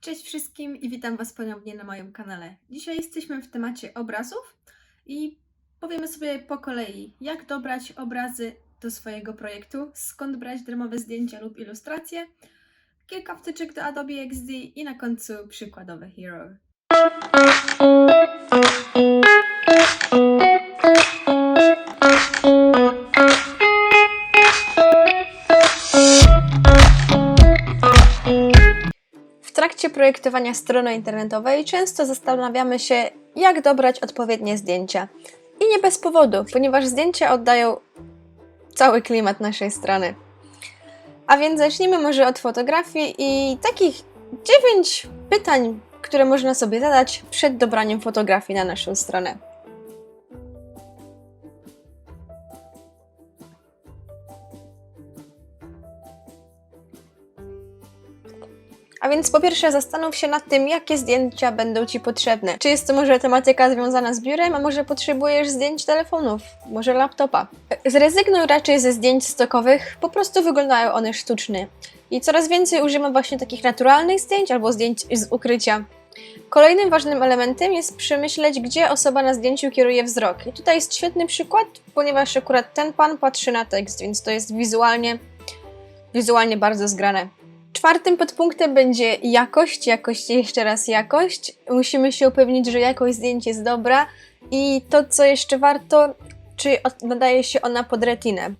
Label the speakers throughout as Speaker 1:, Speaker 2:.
Speaker 1: Cześć wszystkim i witam Was ponownie na moim kanale. Dzisiaj jesteśmy w temacie obrazów i powiemy sobie po kolei, jak dobrać obrazy do swojego projektu, skąd brać darmowe zdjęcia lub ilustracje, kilka wtyczek do Adobe XD i na końcu przykładowe hero. Projektowania strony internetowej często zastanawiamy się, jak dobrać odpowiednie zdjęcia. I nie bez powodu, ponieważ zdjęcia oddają cały klimat naszej strony. A więc zacznijmy może od fotografii i takich 9 pytań, które można sobie zadać przed dobraniem fotografii na naszą stronę. Więc po pierwsze zastanów się nad tym, jakie zdjęcia będą Ci potrzebne. Czy jest to może tematyka związana z biurem, a może potrzebujesz zdjęć telefonów, może laptopa. Zrezygnuj raczej ze zdjęć stokowych, po prostu wyglądają one sztucznie. I coraz więcej używam właśnie takich naturalnych zdjęć albo zdjęć z ukrycia. Kolejnym ważnym elementem jest przemyśleć, gdzie osoba na zdjęciu kieruje wzrok. I tutaj jest świetny przykład, ponieważ akurat ten pan patrzy na tekst, więc to jest wizualnie, wizualnie bardzo zgrane. Czwartym podpunktem będzie jakość, jakość jeszcze raz jakość. Musimy się upewnić, że jakość zdjęć jest dobra i to, co jeszcze warto, czy nadaje się ona pod retinę.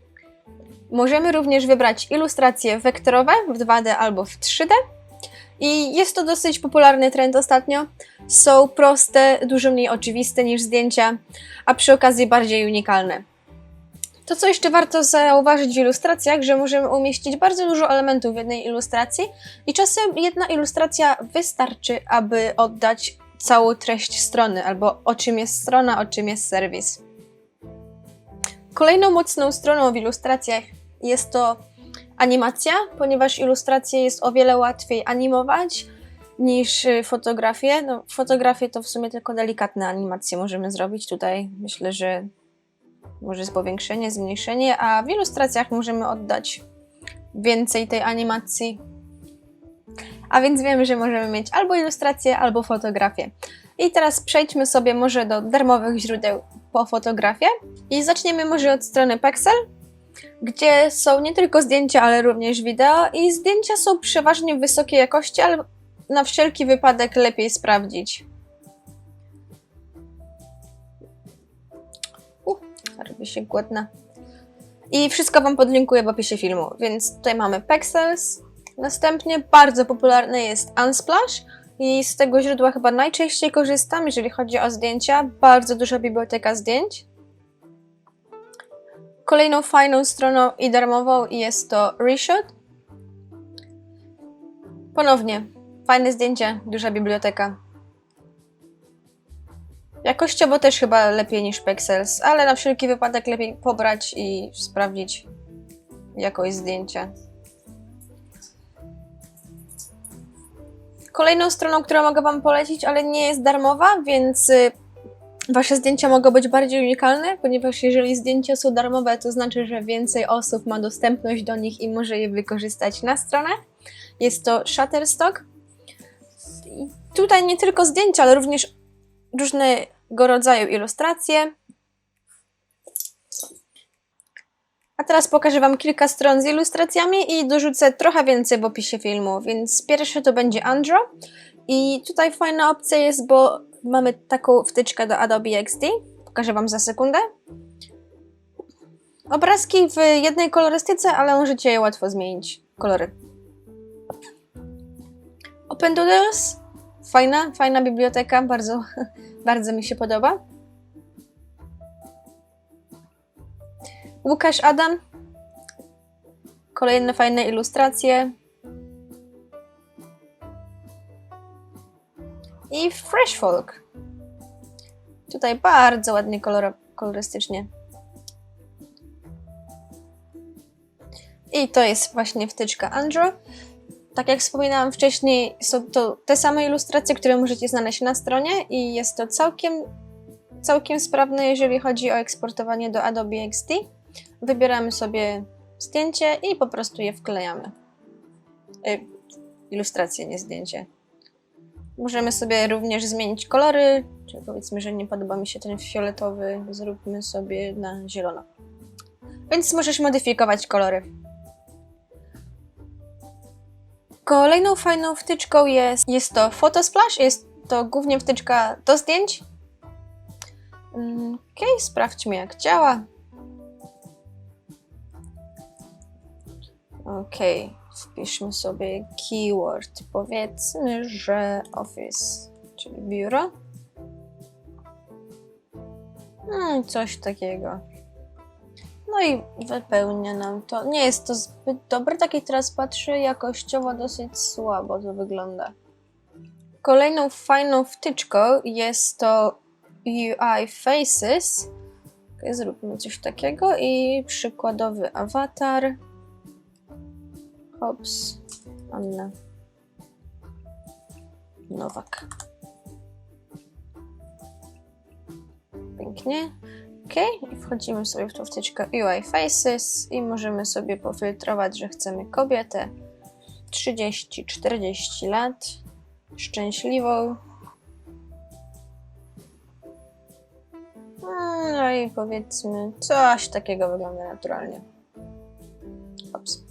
Speaker 1: Możemy również wybrać ilustracje wektorowe w 2D albo w 3D. I jest to dosyć popularny trend ostatnio. Są proste, dużo mniej oczywiste niż zdjęcia, a przy okazji bardziej unikalne. To, co jeszcze warto zauważyć w ilustracjach, że możemy umieścić bardzo dużo elementów w jednej ilustracji i czasem jedna ilustracja wystarczy, aby oddać całą treść strony, albo o czym jest strona, o czym jest serwis. Kolejną mocną stroną w ilustracjach jest to animacja, ponieważ ilustracje jest o wiele łatwiej animować niż y, fotografię. No, fotografię to w sumie tylko delikatne animacje możemy zrobić. Tutaj myślę, że może jest powiększenie, zmniejszenie, a w ilustracjach możemy oddać więcej tej animacji. A więc wiemy, że możemy mieć albo ilustrację, albo fotografię. I teraz przejdźmy sobie może do darmowych źródeł po fotografię i zaczniemy może od strony Pexel, gdzie są nie tylko zdjęcia, ale również wideo i zdjęcia są przeważnie wysokiej jakości, ale na wszelki wypadek lepiej sprawdzić. Robię się głodna. I wszystko Wam podlinkuję w opisie filmu, więc tutaj mamy Pexels. Następnie bardzo popularny jest Unsplash i z tego źródła chyba najczęściej korzystam, jeżeli chodzi o zdjęcia. Bardzo duża biblioteka zdjęć. Kolejną fajną stroną i darmową jest to Reshot. Ponownie, fajne zdjęcie, duża biblioteka. Jakościowo też chyba lepiej niż Pexels, ale na wszelki wypadek lepiej pobrać i sprawdzić jakość zdjęcia. Kolejną stroną, którą mogę Wam polecić, ale nie jest darmowa, więc y, Wasze zdjęcia mogą być bardziej unikalne, ponieważ jeżeli zdjęcia są darmowe, to znaczy, że więcej osób ma dostępność do nich i może je wykorzystać na stronę. Jest to Shutterstock. Tutaj nie tylko zdjęcia, ale również różnego rodzaju ilustracje. A teraz pokażę Wam kilka stron z ilustracjami i dorzucę trochę więcej w opisie filmu. Więc pierwsze to będzie Andro. I tutaj fajna opcja jest, bo mamy taką wtyczkę do Adobe XD. Pokażę Wam za sekundę. Obrazki w jednej kolorystyce, ale możecie je łatwo zmienić. Kolory. Open Doodles. Fajna, fajna biblioteka, bardzo, bardzo mi się podoba. Łukasz Adam. Kolejne fajne ilustracje. I Fresh Folk. Tutaj bardzo ładnie kolor, kolorystycznie. I to jest właśnie wtyczka Andro. Tak jak wspominałam wcześniej, są to te same ilustracje, które możecie znaleźć na stronie i jest to całkiem, całkiem sprawne, jeżeli chodzi o eksportowanie do Adobe XD. Wybieramy sobie zdjęcie i po prostu je wklejamy. Y, ilustrację, nie zdjęcie. Możemy sobie również zmienić kolory, czyli powiedzmy, że nie podoba mi się ten fioletowy, zróbmy sobie na zielono. Więc możesz modyfikować kolory. Kolejną fajną wtyczką jest, jest to Photosplash, jest to głównie wtyczka do zdjęć. Mm, Okej, sprawdźmy jak działa. Okej, wpiszmy sobie keyword. Powiedzmy, że office, czyli biuro. I coś takiego. No i wypełnia nam to. Nie jest to zbyt dobre, tak teraz patrzę, jakościowo dosyć słabo to wygląda. Kolejną fajną wtyczką jest to UI Faces. Okay, zróbmy coś takiego i przykładowy awatar. Hops, Anna Nowak. Pięknie. Ok, i wchodzimy sobie w tą wtyczkę UI Faces i możemy sobie pofiltrować, że chcemy kobietę 30-40 lat, szczęśliwą. No i powiedzmy, coś takiego wygląda naturalnie. Ops.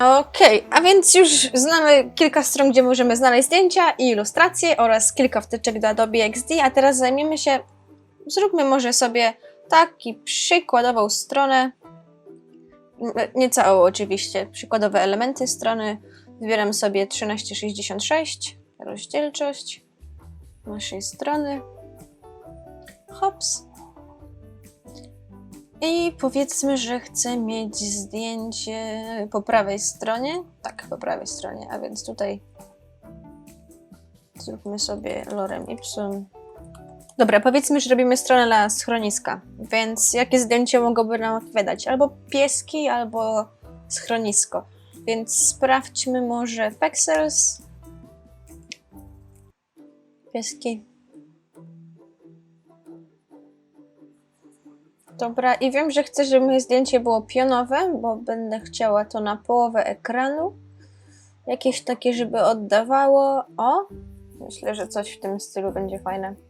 Speaker 1: Okej, a więc już znamy kilka stron, gdzie możemy znaleźć zdjęcia i ilustracje oraz kilka wtyczek do Adobe XD, a teraz zajmiemy się, zróbmy może sobie taki przykładową stronę, nie całą oczywiście, przykładowe elementy strony. Wybieram sobie 1366, rozdzielczość naszej strony. Hops. I powiedzmy, że chcę mieć zdjęcie po prawej stronie. Tak, po prawej stronie, a więc tutaj zróbmy sobie lorem ipsum. Dobra, powiedzmy, że robimy stronę dla schroniska, więc jakie zdjęcie mogłoby nam odpowiadać? Albo pieski, albo schronisko. Więc sprawdźmy może pixels. Pieski. Dobra, i wiem, że chcę, żeby moje zdjęcie było pionowe, bo będę chciała to na połowę ekranu. Jakieś takie, żeby oddawało. O! Myślę, że coś w tym stylu będzie fajne.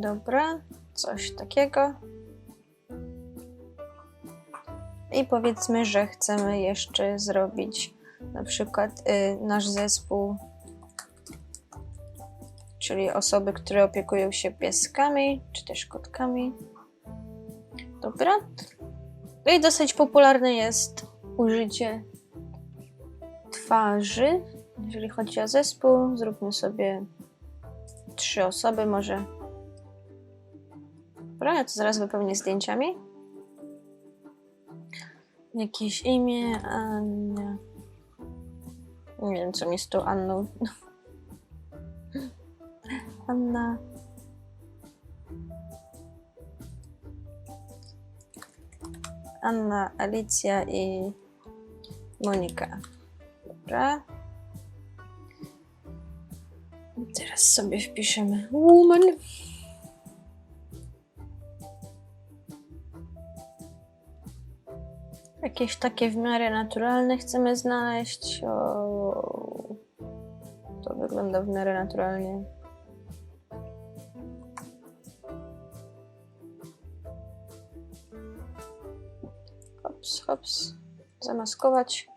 Speaker 1: Dobra, coś takiego. I powiedzmy, że chcemy jeszcze zrobić na przykład y, nasz zespół, czyli osoby, które opiekują się pieskami, czy też kotkami. Dobra. No i dosyć popularne jest użycie twarzy. Jeżeli chodzi o zespół, zróbmy sobie trzy osoby, może. Dobra, ja to zaraz wypełnię zdjęciami. Jakieś imię, Ania. Nie wiem, co mi z tą Anną. Anna. Anna, Alicja i Monika. Dobra. I Teraz sobie wpiszemy woman. Jakieś takie w miarę naturalne chcemy znaleźć. O, to wygląda w miarę naturalnie. Hops, hops. Zamaskować.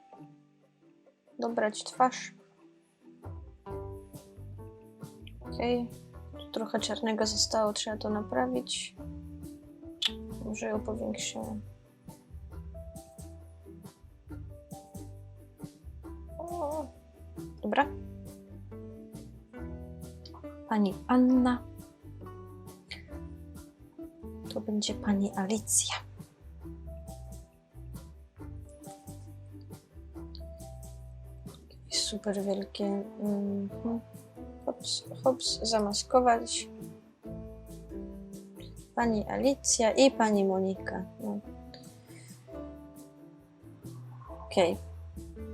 Speaker 1: Dobrać twarz. Okej. Tu trochę czarnego zostało, trzeba to naprawić. Może ją powiększymy. Dobra. Pani Anna. To będzie pani Alicja. Super wielkie. Mhm. Hops, hops, zamaskować. Pani Alicja i pani Monika. No. Okej.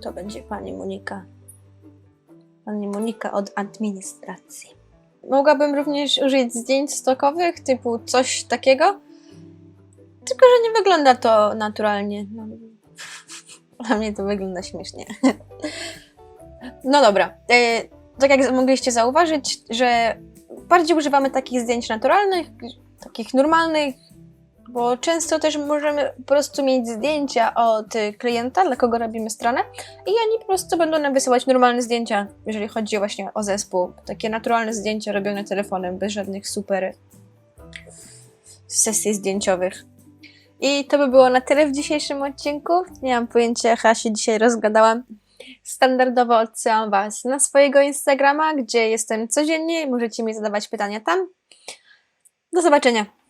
Speaker 1: To będzie pani Monika. Pani Monika od administracji. Mogłabym również użyć zdjęć stokowych, typu coś takiego. Tylko, że nie wygląda to naturalnie. No, dla mnie to wygląda śmiesznie. No dobra. E, tak jak mogliście zauważyć, że bardziej używamy takich zdjęć naturalnych, takich normalnych, bo często też możemy po prostu mieć zdjęcia od klienta, dla kogo robimy stronę i oni po prostu będą nam wysyłać normalne zdjęcia, jeżeli chodzi właśnie o zespół. Takie naturalne zdjęcia robione telefonem, bez żadnych super sesji zdjęciowych. I to by było na tyle w dzisiejszym odcinku. Nie mam pojęcia, jak ja się dzisiaj rozgadałam. Standardowo odsyłam Was na swojego Instagrama, gdzie jestem codziennie możecie mi zadawać pytania tam. Do zobaczenia.